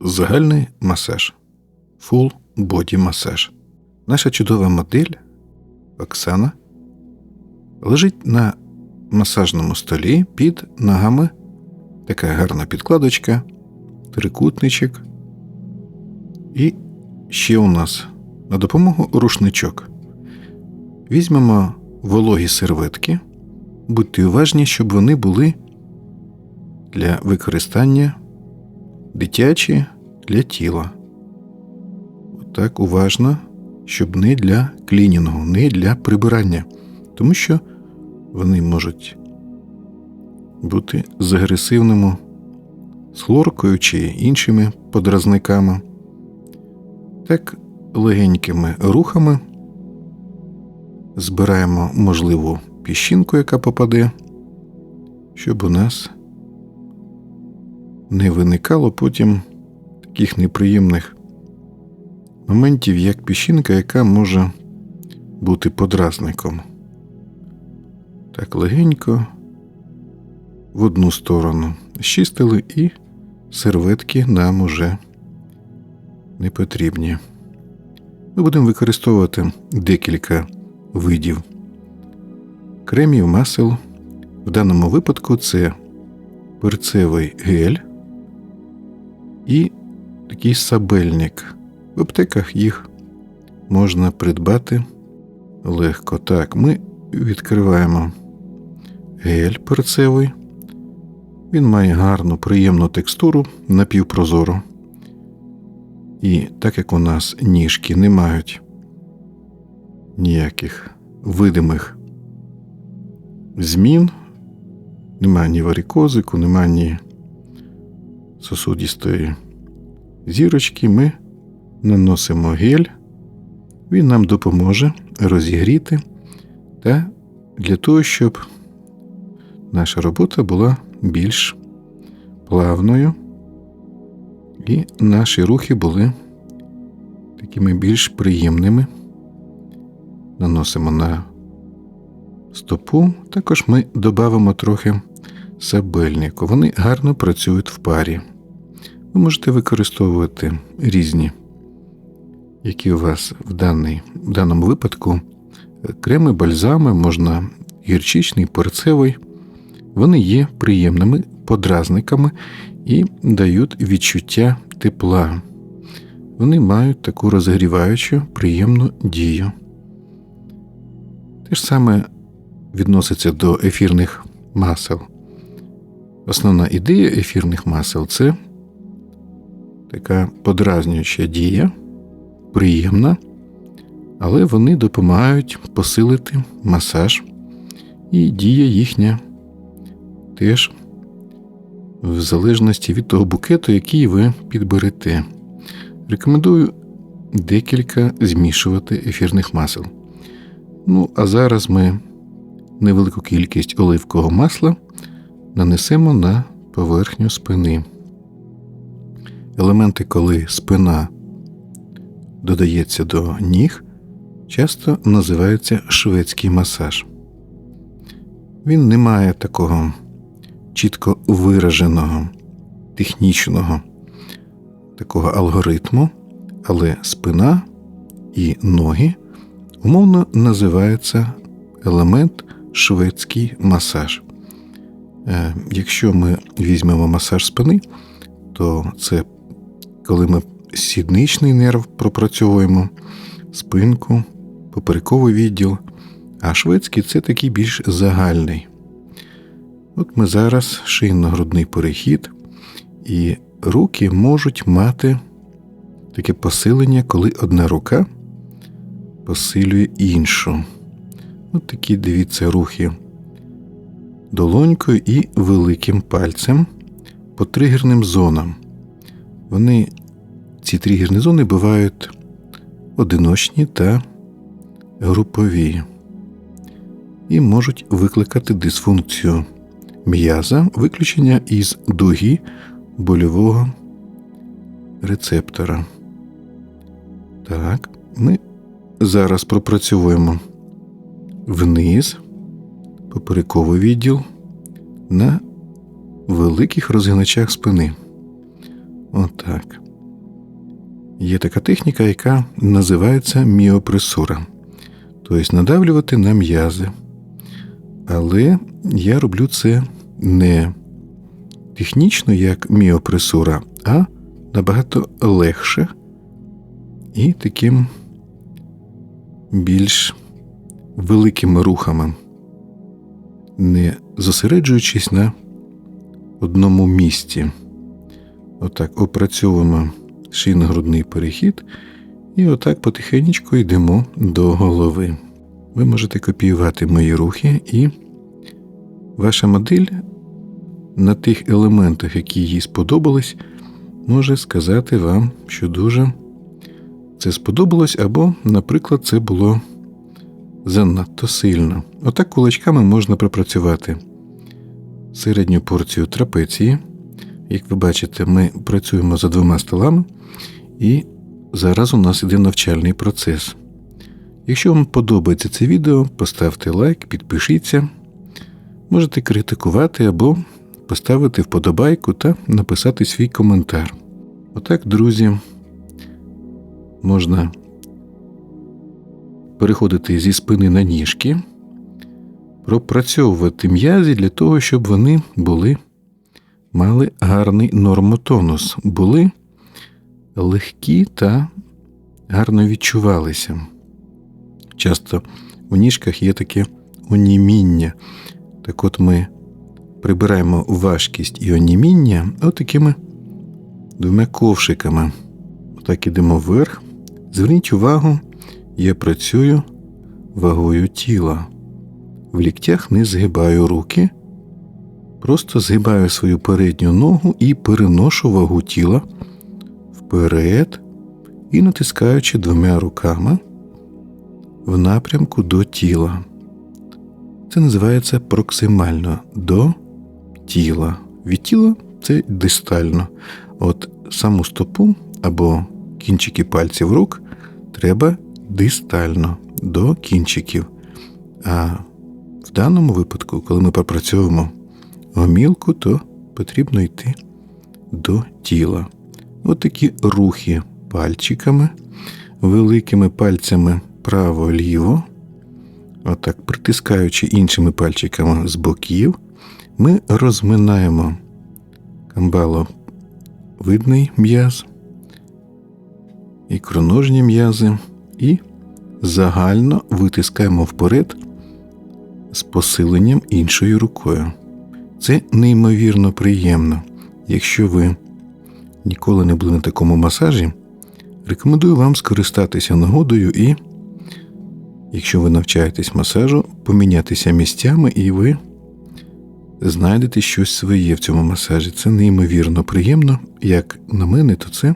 Загальний масаж. Full Body масаж. Наша чудова модель Оксана лежить на масажному столі під ногами. Така гарна підкладочка, трикутничок. І ще у нас на допомогу рушничок. Візьмемо вологі серветки. Будьте уважні, щоб вони були для використання дитячі для тіла. Отак уважно, щоб не для клінінгу, не для прибирання, тому що вони можуть бути з агресивними з хлоркою чи іншими подразниками. Так легенькими рухами збираємо можливу піщинку, яка попаде, щоб у нас не виникало потім таких неприємних моментів, як піщинка, яка може бути подразником. Так легенько в одну сторону щистили і серветки нам уже не потрібні. Ми будемо використовувати декілька видів кремів, масел. В даному випадку це перцевий гель і такий сабельник. В аптеках їх можна придбати легко. Так, ми відкриваємо гель перцевий. Він має гарну, приємну текстуру напівпрозору. І так як у нас ніжки не мають ніяких видимих змін, немає ні варикозику, немає ні сосудістої зірочки, ми наносимо гель, він нам допоможе розігріти та для того, щоб наша робота була більш плавною, і наші рухи були такими більш приємними. Наносимо на стопу, також ми додамо трохи сабельнику. Вони гарно працюють в парі. Ви можете використовувати різні, які у вас в, даний, в даному випадку креми, бальзами, можна гірчичний, перцевий. Вони є приємними подразниками і дають відчуття тепла. Вони мають таку розгріваючу, приємну дію. Те ж саме відноситься до ефірних масел. Основна ідея ефірних масел це така подразнююча дія, приємна, але вони допомагають посилити масаж, і дія їхня теж в залежності від того букету, який ви підберете. Рекомендую декілька змішувати ефірних масел. Ну, а зараз ми невелику кількість оливкового масла нанесемо на поверхню спини. Елементи, коли спина додається до ніг, часто називаються шведський масаж. Він не має такого чітко вираженого, технічного такого алгоритму, але спина і ноги умовно називається елемент шведський масаж. Е, якщо ми візьмемо масаж спини, то це коли ми сідничний нерв пропрацьовуємо, спинку, поперековий відділ, а шведський це такий більш загальний. От ми зараз шийно-грудний перехід, і руки можуть мати таке посилення, коли одна рука посилює іншу. От такі дивіться рухи долонькою і великим пальцем по тригерним зонам. Вони, ці тригерні зони бувають одиночні та групові і можуть викликати дисфункцію м'яза, виключення із дуги больового рецептора. Так, ми зараз пропрацьовуємо вниз поперековий відділ на великих розгиначах спини. Отак. Є така техніка, яка називається міопресура. Тобто надавлювати на м'язи. Але я роблю це не технічно, як міопресура, а набагато легше і таким більш великими рухами, не зосереджуючись на одному місці. Отак опрацьовуємо шийно-грудний перехід, і отак потихеньку йдемо до голови. Ви можете копіювати мої рухи, і ваша модель на тих елементах, які їй сподобались, може сказати вам, що дуже це сподобалось, або, наприклад, це було занадто сильно. Отак кулачками можна пропрацювати середню порцію трапеції. Як ви бачите, ми працюємо за двома столами, і зараз у нас іде навчальний процес. Якщо вам подобається це відео, поставте лайк, підпишіться, можете критикувати або поставити вподобайку та написати свій коментар. Отак, друзі, можна переходити зі спини на ніжки, пропрацьовувати м'язі для того, щоб вони були, мали гарний нормотонус, були легкі та гарно відчувалися. Часто у ніжках є таке оніміння. Так от ми прибираємо важкість і оніміння отакими двома ковшиками. Отак ідемо вверх. Зверніть увагу, я працюю вагою тіла. В ліктях не згибаю руки, просто згибаю свою передню ногу і переношу вагу тіла вперед і натискаючи двома руками в напрямку до тіла. Це називається проксимально до тіла. Від тіла це дистально. От саму стопу або кінчики пальців рук треба дистально до кінчиків. А в даному випадку, коли ми попрацьовуємо гомілку, то потрібно йти до тіла. От такі рухи пальчиками, великими пальцями право-ліво, отак притискаючи іншими пальчиками з боків, ми розминаємо камбаловидний м'яз, ікроножні м'язи і загально витискаємо вперед з посиленням іншою рукою. Це неймовірно приємно. Якщо ви ніколи не були на такому масажі, рекомендую вам скористатися нагодою і, якщо ви навчаєтесь масажу, помінятися місцями, і ви знайдете щось своє в цьому масажі. Це неймовірно приємно. Як на мене, то це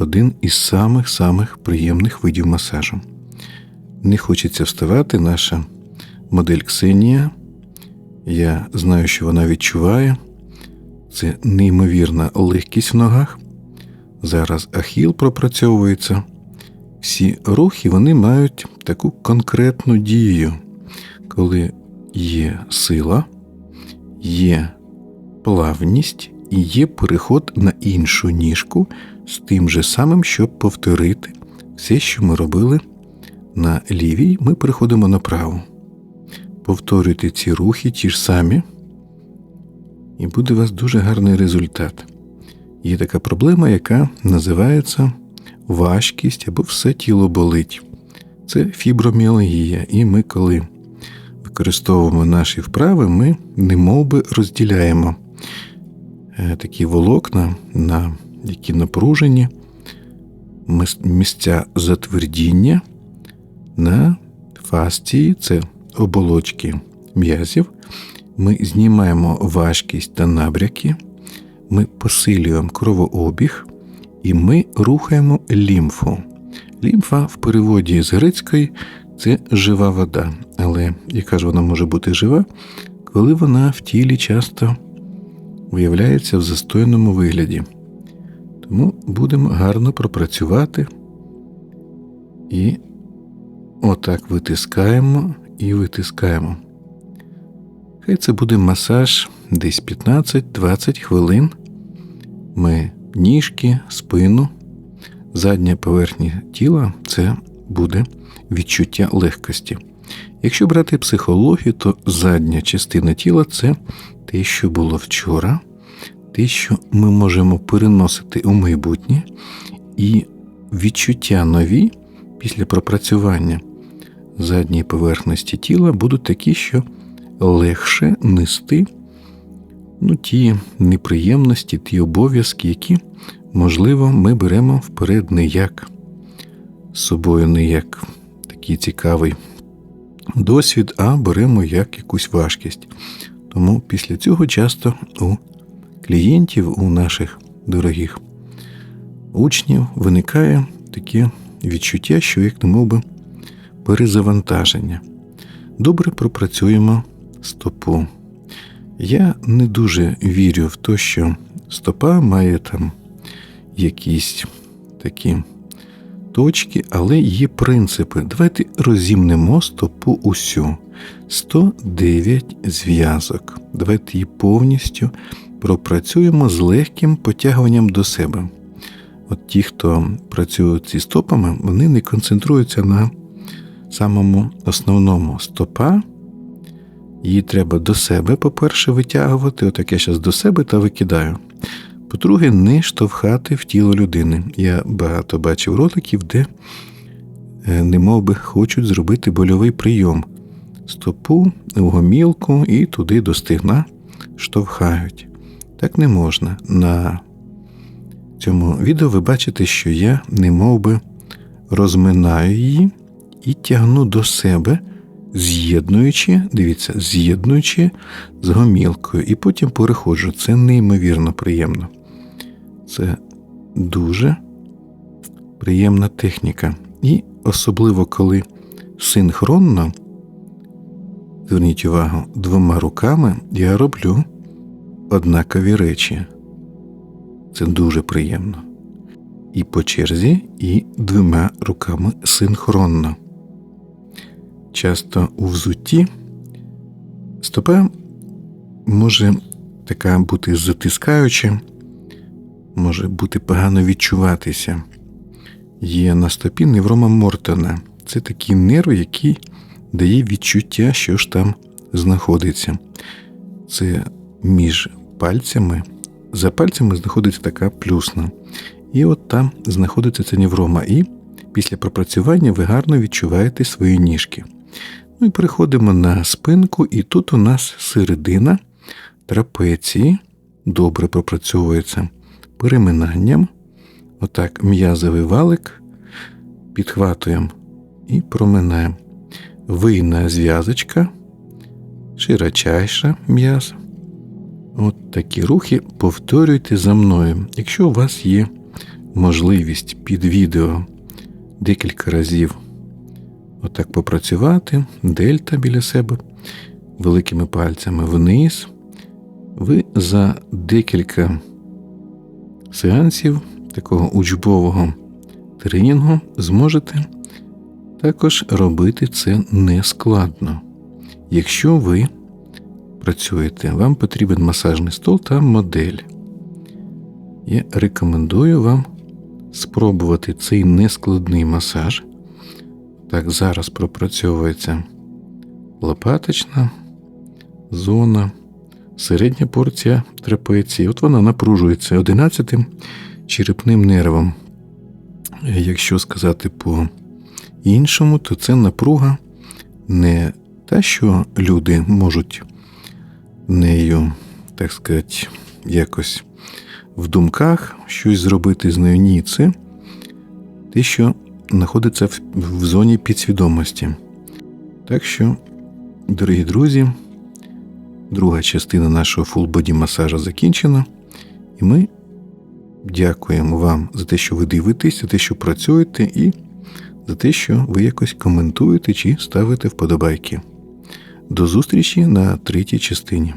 один із самих-самих приємних видів масажу. Не хочеться вставати, наша модель Ксенія. Я знаю, що вона відчуває. Це неймовірна легкість в ногах. Зараз ахіл пропрацьовується. Всі рухи вони мають таку конкретну дію, коли є сила, є плавність і є переход на іншу ніжку з тим же самим, щоб повторити все, що ми робили на лівій, ми переходимо на праву. Повторюйте ці рухи ті ж самі, і буде у вас дуже гарний результат. Є така проблема, яка називається важкість або все тіло болить. Це фіброміалгія. І ми, коли використовуємо наші вправи, ми немовби розділяємо е, такі волокна, на які напружені місця затвердіння на фастії, це оболочки м'язів. Ми знімаємо важкість та набряки, ми посилюємо кровообіг і ми рухаємо лімфу. Лімфа в переводі з грецької це жива вода. Але яка ж вона може бути жива, коли вона в тілі часто виявляється в застойному вигляді. Тому будемо гарно пропрацювати і отак витискаємо і витискаємо. Хай це буде масаж десь 15-20 хвилин. Ми ніжки, спину, задня поверхня тіла це буде відчуття легкості. Якщо брати психологію, то задня частина тіла це те, що було вчора, те, що ми можемо переносити у майбутнє, і відчуття нові після пропрацювання задньої поверхності тіла будуть такі, що легше нести ну, ті неприємності, ті обов'язки, які, можливо, ми беремо вперед не як собою, не як такий цікавий досвід, а беремо як якусь важкість. Тому після цього часто у клієнтів, у наших дорогих учнів виникає таке відчуття, що як не мов би перезавантаження. Добре пропрацюємо стопу. Я не дуже вірю в те, що стопа має там якісь такі точки, але є принципи. Давайте розімнемо стопу усю. 109 зв'язок. Давайте її повністю пропрацюємо з легким потягуванням до себе. От ті, хто працюють зі стопами, вони не концентруються на самому основному стопа. Її треба до себе, по-перше, витягувати. Отак я зараз до себе та викидаю. По-друге, не штовхати в тіло людини. Я багато бачив роликів, де е, немов би хочуть зробити больовий прийом. Стопу, в гомілку і туди до стигна штовхають. Так не можна. На цьому відео ви бачите, що я немов би розминаю її і тягну до себе, з'єднуючи, дивіться, з'єднуючи з гомілкою, і потім переходжу. Це неймовірно приємно. Це дуже приємна техніка. І особливо, коли синхронно, зверніть увагу, двома руками я роблю однакові речі. Це дуже приємно. І по черзі, і двома руками синхронно. Часто у взутті стопа може така бути затискаюча, може бути погано відчуватися. Є на стопі неврома Мортона. Це такий нерв, який дає відчуття, що ж там знаходиться. Це між пальцями. За пальцями знаходиться така плюсна. І от там знаходиться ця неврома. І після пропрацювання ви гарно відчуваєте свої ніжки. Ну і переходимо на спинку, і тут у нас середина трапеції добре пропрацьовується переминанням. Отак, м'язовий валик підхватуємо і проминаємо. Вийна зв'язочка, широчайша м'яз. От такі рухи повторюйте за мною. Якщо у вас є можливість під відео декілька разів отак попрацювати, дельта біля себе, великими пальцями вниз, ви за декілька сеансів такого учбового тренінгу зможете також робити це нескладно. Якщо ви працюєте, вам потрібен масажний стол та модель. Я рекомендую вам спробувати цей нескладний масаж. Так, зараз пропрацьовується лопаточна зона, середня порція трапеції. От вона напружується 11 черепним нервом. Якщо сказати по іншому, то це напруга не та, що люди можуть нею, так сказати, якось в думках щось зробити з нею. Ні, це те, що знаходиться в зоні підсвідомості. Так що, дорогі друзі, друга частина нашого фулбоді масажа закінчена, і ми дякуємо вам за те, що ви дивитесь, за те, що працюєте, і за те, що ви якось коментуєте чи ставите вподобайки. До зустрічі на третій частині.